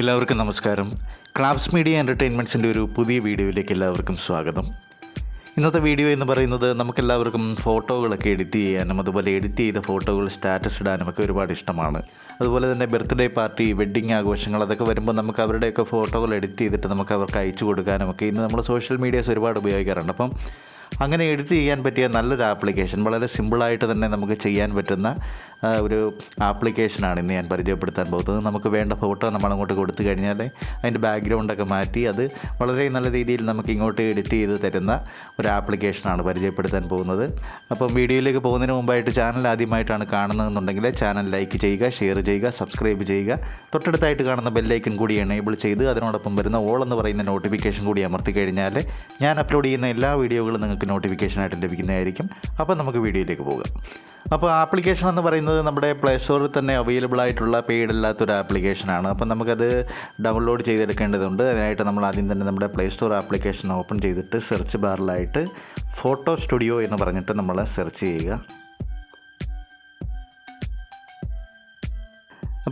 എല്ലാവർക്കും നമസ്കാരം. ക്ലാബ്സ് മീഡിയ എന്റർടൈൻമെന്റ്സിന്റെ ഒരു പുതിയ വീഡിയോയിലേക്ക് എല്ലാവർക്കും സ്വാഗതം. ഇന്നത്തെ വീഡിയോ എന്ന് പറയുന്നത് നമുക്കെല്ലാവർക്കും ഫോട്ടോകളൊക്കെ എഡിറ്റ് ചെയ്യാനും അതുപോലെ എഡിറ്റ് ചെയ്ത ഫോട്ടോകൾ സ്റ്റാറ്റസ് ഇടാനും ഒക്കെ ഒരുപാട് ഇഷ്ടമാണ്. അതുപോലെ തന്നെ ബർത്ത്ഡേ പാർട്ടി വെഡ്ഡിങ് ആഘോഷങ്ങൾ അതൊക്കെ വരുമ്പോൾ നമുക്ക് അവരുടെയൊക്കെ ഫോട്ടോകൾ എഡിറ്റ് ചെയ്തിട്ട് നമുക്ക് അവർക്ക് അയച്ചു കൊടുക്കാനും ഒക്കെ ഇന്ന് നമ്മൾ സോഷ്യൽ മീഡിയാസ് ഒരുപാട് ഉപയോഗിക്കാറുണ്ട്. അപ്പം അങ്ങനെ എഡിറ്റ് ചെയ്യാൻ പറ്റിയ നല്ലൊരു ആപ്ലിക്കേഷൻ വളരെ സിമ്പിളായിട്ട് തന്നെ നമുക്ക് ചെയ്യാൻ പറ്റുന്ന ഒരു ആപ്ലിക്കേഷനാണ് ഇന്ന് ഞാൻ പരിചയപ്പെടുത്താൻ പോകുന്നത്. നമുക്ക് വേണ്ട ഫോട്ടോ നമ്മൾ അങ്ങോട്ട് കൊടുത്തു കഴിഞ്ഞാൽ അതിന്റെ ബാക്ക്ഗ്രൗണ്ടൊക്കെ മാറ്റി അത് വളരെ നല്ല രീതിയിൽ നമുക്ക് ഇങ്ങോട്ട് എഡിറ്റ് ചെയ്ത് തരുന്ന ഒരു ആപ്ലിക്കേഷനാണ് പരിചയപ്പെടുത്താൻ പോകുന്നത്. അപ്പം വീഡിയോയിലേക്ക് പോകുന്നതിന് മുമ്പായിട്ട് ചാനൽ ആദ്യമായിട്ടാണ് കാണുന്നതെന്നുണ്ടെങ്കിൽ ചാനൽ ലൈക്ക് ചെയ്യുക ഷെയർ ചെയ്യുക സബ്സ്ക്രൈബ് ചെയ്യുക. തൊട്ടടുത്തായിട്ട് കാണുന്ന ബെല്ലൈക്കൻ കൂടി എനേബിൾ ചെയ്ത് അതിനോടൊപ്പം വരുന്ന ഓൾ എന്ന് പറയുന്ന നോട്ടിഫിക്കേഷൻ കൂടി അമർത്തി കഴിഞ്ഞാൽ ഞാൻ അപ്ലോഡ് ചെയ്യുന്ന എല്ലാ വീഡിയോകളും നിങ്ങൾക്ക് നോട്ടിഫിക്കേഷനായിട്ട് ലഭിക്കുന്നതായിരിക്കും. അപ്പം നമുക്ക് വീഡിയോയിലേക്ക് പോകാം. അപ്പോൾ ആപ്ലിക്കേഷൻ എന്ന് പറയുന്നത് നമ്മുടെ പ്ലേ സ്റ്റോറിൽ തന്നെ അവൈലബിൾ ആയിട്ടുള്ള പെയ്ഡ് അല്ലാത്തൊരു ആപ്ലിക്കേഷനാണ് അപ്പോൾ നമുക്കത് ഡൗൺലോഡ് ചെയ്തെടുക്കേണ്ടതുണ്ട്. അതിനായിട്ട് നമ്മൾ ആദ്യം തന്നെ നമ്മുടെ പ്ലേ സ്റ്റോർ ആപ്ലിക്കേഷൻ ഓപ്പൺ ചെയ്തിട്ട് സെർച്ച് ബാറിലായിട്ട് ഫോട്ടോ സ്റ്റുഡിയോ എന്ന് പറഞ്ഞിട്ട് നമ്മൾ സെർച്ച് ചെയ്യുക.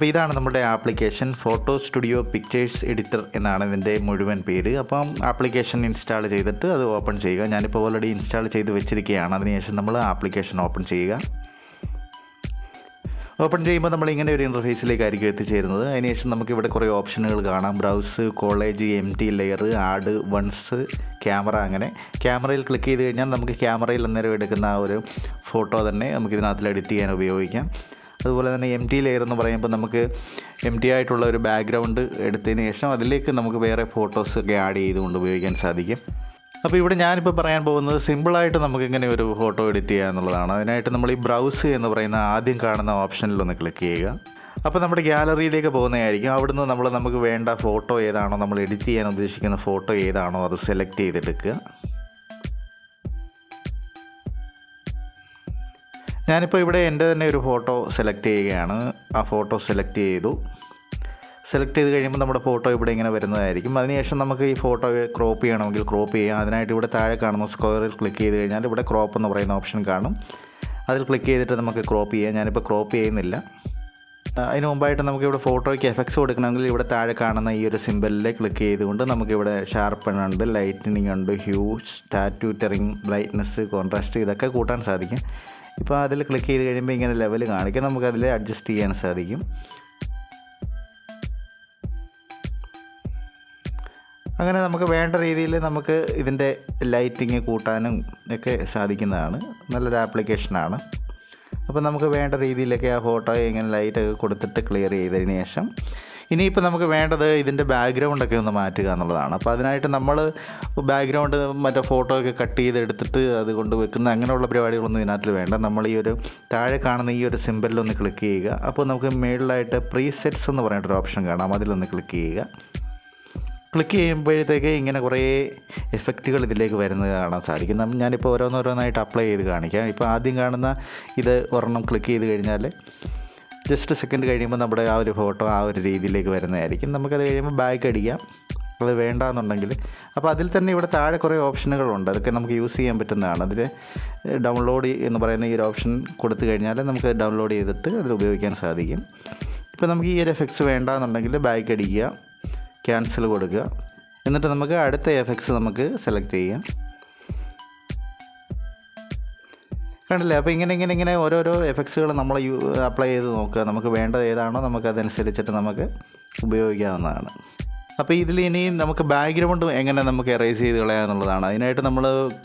അപ്പോൾ ഇതാണ് നമ്മുടെ application photo studio pictures editor എന്നാണ് ഇതിന്റെ മുഴുവൻ പേര്. അപ്പം ആപ്ലിക്കേഷൻ ഇൻസ്റ്റാൾ ചെയ്തിട്ട് അത് ഓപ്പൺ ചെയ്യുക. ഞാനിപ്പോൾ ഓൾറെഡി ഇൻസ്റ്റാൾ ചെയ്ത് വെച്ചിരിക്കുകയാണ്. അതിനുശേഷം നമ്മൾ ആപ്ലിക്കേഷൻ ഓപ്പൺ ചെയ്യുക. ഓപ്പൺ ചെയ്യുമ്പോൾ നമ്മൾ ഇങ്ങനെ ഒരു ഇന്റർഫേസിലേക്കായിരിക്കും എത്തിച്ചേരുന്നത്. അതിനുശേഷം നമുക്ക് ഇവിടെ കുറേ ഓപ്ഷനുകൾ കാണാം. Browse collage M T layer add ones camera അങ്ങനെ. ക്യാമറയിൽ ക്ലിക്ക് ചെയ്ത് കഴിഞ്ഞാൽ നമുക്ക് ക്യാമറയിൽ അന്നേരം എടുക്കുന്ന ആ ഒരു ഫോട്ടോ തന്നെ നമുക്ക് ഇതിനകത്തിൽ എഡിറ്റ് ചെയ്യാൻ ഉപയോഗിക്കാം. അതുപോലെ തന്നെ എം ടി ലെയർ എന്ന് പറയുമ്പോൾ നമുക്ക് എം ടി ആയിട്ടുള്ള ഒരു ബാക്ക്ഗ്രൗണ്ട് എടുത്തതിന് ശേഷം അതിലേക്ക് നമുക്ക് വേറെ ഫോട്ടോസ് ഒക്കെ ആഡ് ചെയ്തുകൊണ്ട് ഉപയോഗിക്കാൻ സാധിക്കും. അപ്പോൾ ഇവിടെ ഞാനിപ്പോൾ പറയാൻ പോകുന്നത് സിമ്പിളായിട്ട് നമുക്ക് ഇങ്ങനെ ഒരു ഫോട്ടോ എഡിറ്റ് ചെയ്യുക എന്നുള്ളതാണ്. അതിനായിട്ട് നമ്മൾ ഈ ബ്രൗസ് എന്ന് പറയുന്ന ആദ്യം കാണുന്ന ഓപ്ഷനിലൊന്ന് ക്ലിക്ക് ചെയ്യുക. അപ്പോൾ നമ്മുടെ ഗ്യാലറിയിലേക്ക് പോകുന്നതായിരിക്കും. അവിടുന്ന് നമ്മൾ നമുക്ക് വേണ്ട ഫോട്ടോ ഏതാണോ നമ്മൾ എഡിറ്റ് ചെയ്യാൻ ഉദ്ദേശിക്കുന്ന ഫോട്ടോ ഏതാണോ അത് സെലക്ട് ചെയ്തെടുക്കുക. ഞാനിപ്പോൾ ഇവിടെ എന്റെ തന്നെ ഒരു ഫോട്ടോ സെലക്ട് ചെയ്യുകയാണ്. ആ ഫോട്ടോ സെലക്ട് ചെയ്തു. സെലക്ട് ചെയ്ത് കഴിയുമ്പോൾ നമ്മുടെ ഫോട്ടോ ഇവിടെ ഇങ്ങനെ വരുന്നതായിരിക്കും. അതിനുശേഷം നമുക്ക് ഈ ഫോട്ടോ ക്രോപ്പ് ചെയ്യണമെങ്കിൽ ക്രോപ്പ് ചെയ്യാം. അതിനായിട്ട് ഇവിടെ താഴെ കാണുന്ന സ്ക്വയറിൽ ക്ലിക്ക് ചെയ്ത് കഴിഞ്ഞാൽ ഇവിടെ ക്രോപ്പ് എന്ന് പറയുന്ന ഓപ്ഷൻ കാണും. അതിൽ ക്ലിക്ക് ചെയ്തിട്ട് നമുക്ക് ക്രോപ്പ് ചെയ്യാം. ഞാനിപ്പോൾ ക്രോപ്പ് ചെയ്യുന്നില്ല. അതിന് മുമ്പായിട്ട് നമുക്ക് ഇവിടെ ഫോട്ടോയ്ക്ക് എഫക്ട്സ് കൊടുക്കണമെങ്കിൽ ഇവിടെ താഴെ കാണുന്ന ഈ ഒരു സിമ്പലിൽ ക്ലിക്ക് ചെയ്തുകൊണ്ട് നമുക്കിവിടെ ഷാർപ്പൺ ഉണ്ട് ലൈറ്റനിങ് ഉണ്ട് ഹ്യൂജ് സ്റ്റാറ്റ്യൂറ്ററിങ് ബ്രൈറ്റ്നസ് കോൺട്രാസ്റ്റ് ഇതൊക്കെ കൂട്ടാൻ സാധിക്കും. ഇപ്പോൾ അതിൽ ക്ലിക്ക് ചെയ്ത് കഴിയുമ്പോൾ ഇങ്ങനെ ലെവൽ കാണിക്കും. നമുക്കതിൽ അഡ്ജസ്റ്റ് ചെയ്യാൻ സാധിക്കും. അങ്ങനെ നമുക്ക് വേണ്ട രീതിയിൽ നമുക്ക് ഇതിന്റെ ലൈറ്റിങ് കൂട്ടാനും ഒക്കെ സാധിക്കുന്നതാണ്. നല്ലൊരു ആപ്ലിക്കേഷനാണ് അപ്പോൾ നമുക്ക് വേണ്ട രീതിയിലൊക്കെ ആ ഫോട്ടോ ഇങ്ങനെ ലൈറ്റൊക്കെ കൊടുത്തിട്ട് ക്ലിയർ ചെയ്തതിന് ശേഷം ഇനിയിപ്പോൾ നമുക്ക് വേണ്ടത് ഇതിന്റെ ബാക്ക്ഗ്രൗണ്ടൊക്കെ ഒന്ന് മാറ്റുക എന്നുള്ളതാണ്. അപ്പോൾ അതിനായിട്ട് നമ്മൾ ബാക്ക്ഗ്രൗണ്ട് മറ്റേ ഫോട്ടോ ഒക്കെ കട്ട് ചെയ്ത് എടുത്തിട്ട് അത് കൊണ്ട് വെക്കുന്ന അങ്ങനെയുള്ള പരിപാടികളൊന്നും ഇതിനകത്ത് വേണ്ട. നമ്മൾ ഈ ഒരു താഴെ കാണുന്ന ഈ ഒരു സിമ്പലിലൊന്ന് ക്ലിക്ക് ചെയ്യുക. അപ്പോൾ നമുക്ക് മേളിലായിട്ട് പ്രീസെറ്റ്സ് എന്ന് പറഞ്ഞിട്ടൊരു ഓപ്ഷൻ കാണാം. അതിലൊന്ന് ക്ലിക്ക് ചെയ്യുക. ക്ലിക്ക് ചെയ്യുമ്പോഴത്തേക്ക് ഇങ്ങനെ കുറേ എഫക്റ്റുകൾ ഇതിലേക്ക് വരുന്നത് കാണാൻ സാധിക്കും. ഞാനിപ്പോൾ ഓരോന്നോരോന്നായിട്ട് അപ്ലൈ ചെയ്ത് കാണിക്കാം. ഇപ്പോൾ ആദ്യം കാണുന്ന ഇത് ഒരെണ്ണം ക്ലിക്ക് ചെയ്ത് കഴിഞ്ഞാൽ ജസ്റ്റ് സെക്കൻഡ് കഴിയുമ്പോൾ നമ്മുടെ ആ ഒരു ഫോട്ടോ ആ ഒരു രീതിയിലേക്ക് വരുന്നതായിരിക്കും. നമുക്കത് കഴിയുമ്പോൾ ബാക്ക് അടിക്കാം. അത് വേണ്ടാന്നുണ്ടെങ്കിൽ. അപ്പോൾ അതിൽ തന്നെ ഇവിടെ താഴെ കുറേ ഓപ്ഷനുകളുണ്ട് അതൊക്കെ നമുക്ക് യൂസ് ചെയ്യാൻ പറ്റുന്നതാണ്. അതിൽ ഡൗൺലോഡ് എന്ന് പറയുന്ന ഈ ഒരു ഓപ്ഷൻ കൊടുത്തു കഴിഞ്ഞാൽ നമുക്ക് ഡൗൺലോഡ് ചെയ്തിട്ട് അതിൽ ഉപയോഗിക്കാൻ സാധിക്കും. ഇപ്പോൾ നമുക്ക് ഈ ഒരു എഫക്ട്സ് വേണ്ടാന്നുണ്ടെങ്കിൽ ബാക്ക് അടിക്കുക ക്യാൻസൽ കൊടുക്കുക. എന്നിട്ട് നമുക്ക് അടുത്ത എഫക്ട്സ് നമുക്ക് സെലക്ട് ചെയ്യാം. കണ്ടില്ലേ? അപ്പോൾ ഇങ്ങനെ ഇങ്ങനെ ഇങ്ങനെ ഓരോരോ എഫക്ട്സുകൾ നമ്മൾ അപ്ലൈ ചെയ്ത് നോക്കുക. നമുക്ക് വേണ്ടത് ഏതാണോ നമുക്ക് അതനുസരിച്ചിട്ട് നമുക്ക് ഉപയോഗിക്കാവുന്നതാണ്. അപ്പോൾ ഇതിൽ ഇനി നമുക്ക് ബാക്ക്ഗ്രൗണ്ട് എങ്ങനെ നമുക്ക് എറേസ് ചെയ്ത് കളയാന്നുള്ളതാണ് അതിനായിട്ട് നമ്മൾ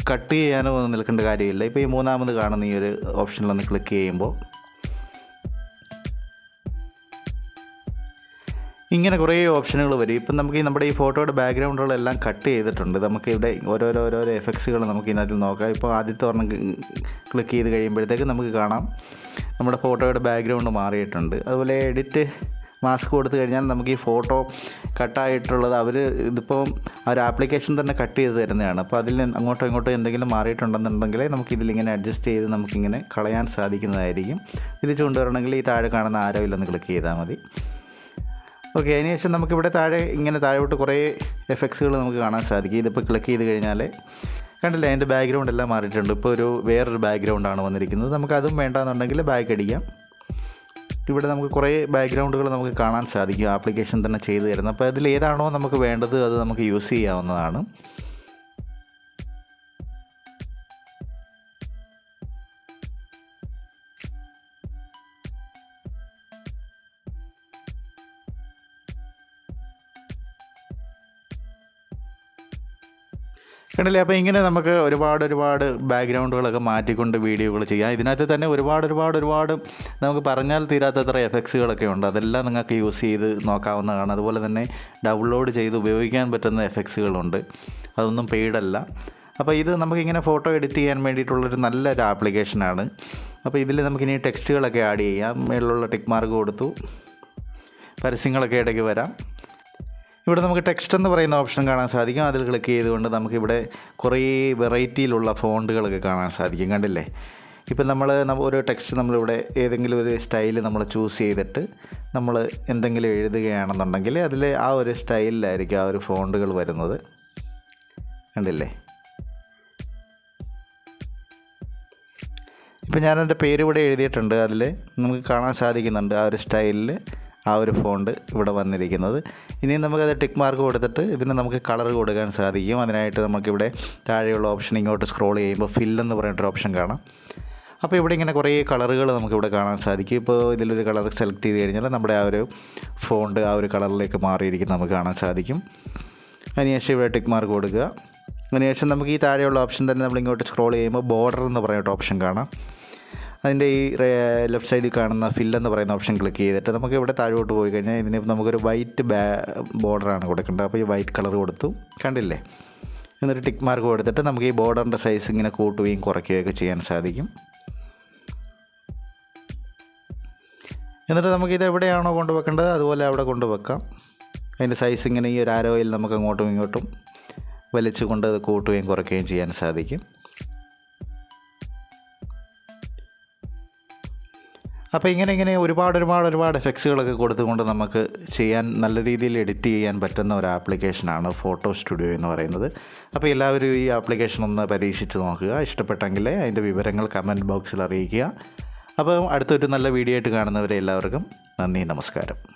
കട്ട് ചെയ്യാനോ ഒന്നും നിൽക്കേണ്ട കാര്യമില്ല. ഇപ്പോൾ ഈ മൂന്നാമത് കാണുന്ന ഈ ഒരു ഓപ്ഷനിലൊന്ന് ക്ലിക്ക് ചെയ്യുമ്പോൾ ഇങ്ങനെ കുറേ ഓപ്ഷനുകൾ വരും. ഇപ്പം നമുക്ക് ഈ നമ്മുടെ ഈ ഫോട്ടോയുടെ ബാക്ക്ഗ്രൗണ്ടുകളെല്ലാം കട്ട് ചെയ്തിട്ടുണ്ട്. നമുക്ക് ഇവിടെ ഓരോരോ ഓരോരോ എഫക്ട്സുകൾ നമുക്ക് ഇതിനകത്ത് നോക്കാം. ഇപ്പോൾ ആദ്യത്തെ ഒരെണ്ണം ക്ലിക്ക് ചെയ്ത് കഴിയുമ്പോഴത്തേക്ക് നമുക്ക് കാണാം. നമ്മുടെ ഫോട്ടോയുടെ ബാക്ക്ഗ്രൗണ്ട് മാറിയിട്ടുണ്ട്. അതുപോലെ എഡിറ്റ് മാസ്ക് കൊടുത്തു കഴിഞ്ഞാൽ നമുക്ക് ഈ ഫോട്ടോ കട്ടായിട്ടുള്ളത് അവർ ഇതിപ്പോൾ ഒരു ആപ്ലിക്കേഷൻ തന്നെ കട്ട് ചെയ്ത് തരുന്നതാണ്. അപ്പോൾ അതിൽ അങ്ങോട്ടോ ഇങ്ങോട്ടോ എന്തെങ്കിലും മാറിയിട്ടുണ്ടെന്നുണ്ടെങ്കിൽ നമുക്ക് ഇതിലിങ്ങനെ അഡ്ജസ്റ്റ് ചെയ്ത് നമുക്കിങ്ങനെ കളയാൻ സാധിക്കുന്നതായിരിക്കും. തിരിച്ചു കൊണ്ടുവരണമെങ്കിൽ ഈ താഴെ കാണുന്ന ആരോയിലൊന്ന് ക്ലിക്ക് ചെയ്താൽ മതി. ഓക്കെ അതിനുശേഷം നമുക്കിവിടെ താഴെ ഇങ്ങനെ താഴോട്ട് കുറേ എഫക്ട്സുകൾ നമുക്ക് കാണാൻ സാധിക്കും. ഇതിപ്പോൾ ക്ലിക്ക് ചെയ്ത് കഴിഞ്ഞാൽ കണ്ടില്ലേ അതിന്റെ ബാക്ക്ഗ്രൗണ്ട് എല്ലാം മാറിയിട്ടുണ്ട്. ഇപ്പോൾ ഒരു വേറൊരു ബാക്ക്ഗ്രൗണ്ടാണ് വന്നിരിക്കുന്നത്. നമുക്ക് അതും വേണ്ടാന്നുണ്ടെങ്കിൽ ബാക്ക് അടിക്കാം. ഇവിടെ നമുക്ക് കുറേ ബാക്ക്ഗ്രൗണ്ടുകൾ നമുക്ക് കാണാൻ സാധിക്കും. ആപ്ലിക്കേഷൻ തന്നെ ചെയ്തു തരുന്നത്. അപ്പോൾ അതിൽ ഏതാണോ നമുക്ക് വേണ്ടത് അത് നമുക്ക് യൂസ് ചെയ്യാവുന്നതാണ്. കണ്ടില്ലേ? അപ്പോൾ ഇങ്ങനെ നമുക്ക് ഒരുപാട് ഒരുപാട് ബാക്ക്ഗ്രൗണ്ടുകളൊക്കെ മാറ്റിക്കൊണ്ട് വീഡിയോകൾ ചെയ്യാം. ഇതിനകത്ത് തന്നെ ഒരുപാട് ഒരുപാട് ഒരുപാട് നമുക്ക് പറഞ്ഞാൽ തീരാത്തത്ര എഫക്ട്സുകളൊക്കെ ഉണ്ട്. അതെല്ലാം നിങ്ങൾക്ക് യൂസ് ചെയ്ത് നോക്കാവുന്നതാണ്. അതുപോലെ തന്നെ ഡൗൺലോഡ് ചെയ്ത് ഉപയോഗിക്കാൻ പറ്റുന്ന എഫക്ട്സുകളുണ്ട് അതൊന്നും പെയ്ഡല്ല അപ്പോൾ ഇത് നമുക്കിങ്ങനെ ഫോട്ടോ എഡിറ്റ് ചെയ്യാൻ വേണ്ടിയിട്ടുള്ളൊരു നല്ലൊരു ആപ്ലിക്കേഷനാണ് അപ്പോൾ ഇതിൽ നമുക്കിനി ടെക്സ്റ്റുകളൊക്കെ ആഡ് ചെയ്യാം. മേളിലുള്ള ടിക്ക് മാർക്ക് കൊടുത്തു. പരസ്യങ്ങളൊക്കെ ഇടയ്ക്ക് വരാം. ഇവിടെ നമുക്ക് ടെക്സ്റ്റ് എന്ന് പറയുന്ന ഓപ്ഷൻ കാണാൻ സാധിക്കും. അതിൽ ക്ലിക്ക് ചെയ്തുകൊണ്ട് നമുക്കിവിടെ കുറേ വെറൈറ്റിയിലുള്ള ഫോണ്ടുകളൊക്കെ കാണാൻ സാധിക്കും. കണ്ടില്ലേ? ഇപ്പം നമ്മൾ ഒരു ടെക്സ്റ്റ് നമ്മളിവിടെ ഏതെങ്കിലും ഒരു സ്റ്റൈൽ നമ്മൾ ചൂസ് ചെയ്തിട്ട് നമ്മൾ എന്തെങ്കിലും എഴുതുകയാണെന്നുണ്ടെങ്കിൽ അതിൽ ആ ഒരു സ്റ്റൈലിലായിരിക്കും ആ ഒരു ഫോണ്ടുകൾ വരുന്നത്. കണ്ടില്ലേ? ഇപ്പം ഞാനെന്റെ പേര് ഇവിടെ എഴുതിയിട്ടുണ്ട്. അതിൽ നമുക്ക് കാണാൻ സാധിക്കുന്നുണ്ട് ആ ഒരു സ്റ്റൈലിൽ ആ ഒരു ഫോണ്ട് ഇവിടെ വന്നിരിക്കുന്നത്. ഇനി നമുക്കത് ടിക്ക് മാർക്ക് കൊടുത്തിട്ട് ഇതിന് നമുക്ക് കളർ കൊടുക്കാൻ സാധിക്കും. അതിനായിട്ട് നമുക്കിവിടെ താഴെയുള്ള ഓപ്ഷൻ ഇങ്ങോട്ട് സ്ക്രോൾ ചെയ്യുമ്പോൾ ഫിൽ എന്ന് പറഞ്ഞിട്ടൊരു ഓപ്ഷൻ കാണാം. അപ്പോൾ ഇവിടെ ഇങ്ങനെ കുറേ കളറുകൾ നമുക്കിവിടെ കാണാൻ സാധിക്കും. ഇപ്പോൾ ഇതിലൊരു കളർ സെലക്ട് ചെയ്ത് കഴിഞ്ഞാൽ നമ്മുടെ ആ ഒരു ഫോണ്ട് ആ ഒരു കളറിലേക്ക് മാറിയിരിക്കും നമുക്ക് കാണാൻ സാധിക്കും. അതിനുശേഷം ഇവിടെ ടിക്ക് മാർക്ക് കൊടുക്കുക. അതിനുശേഷം നമുക്ക് ഈ താഴെയുള്ള ഓപ്ഷൻ തന്നെ നമ്മൾ ഇങ്ങോട്ട് സ്ക്രോൾ ചെയ്യുമ്പോൾ ബോർഡർ എന്ന് പറഞ്ഞിട്ട് ഓപ്ഷൻ കാണാം. അതിന്റെ ഈ ലെഫ്റ്റ് സൈഡിൽ കാണുന്ന ഫിൽ എന്ന് പറയുന്ന ഓപ്ഷൻ ക്ലിക്ക് ചെയ്തിട്ട് നമുക്ക് ഇവിടെ താഴോട്ട് പോയി കഴിഞ്ഞാൽ ഇതിന് നമുക്കൊരു വൈറ്റ് ബാ ബോർഡറാണ് കൊടുക്കേണ്ടത്. അപ്പോൾ ഈ വൈറ്റ് കളർ കൊടുത്തു. കണ്ടില്ലേ? എന്നിട്ട് ടിക്ക് മാർക്ക് കൊടുത്തിട്ട് നമുക്ക് ഈ ബോർഡറിന്റെ സൈസ് ഇങ്ങനെ കൂട്ടുകയും കുറയ്ക്കുകയൊക്കെ ചെയ്യാൻ സാധിക്കും. എന്നിട്ട് നമുക്കിത് എവിടെയാണോ കൊണ്ടുവെക്കേണ്ടത് അതുപോലെ അവിടെ കൊണ്ടുവെക്കാം അതിന്റെ സൈസ് ഇങ്ങനെ ഈ ഒരു ആരോയിൽ നമുക്ക് അങ്ങോട്ടും ഇങ്ങോട്ടും വലിച്ചുകൊണ്ട് അത് കൂട്ടുകയും കുറയ്ക്കുകയും ചെയ്യാൻ സാധിക്കും. അപ്പോൾ ഇങ്ങനെ ഇങ്ങനെ ഒരുപാട് ഒരുപാട് ഒരുപാട് എഫക്ട്സുകളൊക്കെ കൊടുത്തുകൊണ്ട് നമുക്ക് ചെയ്യാൻ നല്ല രീതിയിൽ എഡിറ്റ് ചെയ്യാൻ പറ്റുന്ന ഒരു ആപ്ലിക്കേഷനാണ് ഫോട്ടോ സ്റ്റുഡിയോ എന്ന് പറയുന്നത്. അപ്പോൾ എല്ലാവരും ഈ ആപ്ലിക്കേഷൻ ഒന്ന് പരീക്ഷിച്ച് നോക്കുക. ഇഷ്ടപ്പെട്ടെങ്കിൽ അതിന്റെ വിവരങ്ങൾ കമന്റ് ബോക്സിൽ അറിയിക്കുക. അപ്പോൾ അടുത്തൊരു നല്ല വീഡിയോ ആയിട്ട് കാണുന്നവരെ എല്ലാവർക്കും നന്ദി നമസ്കാരം.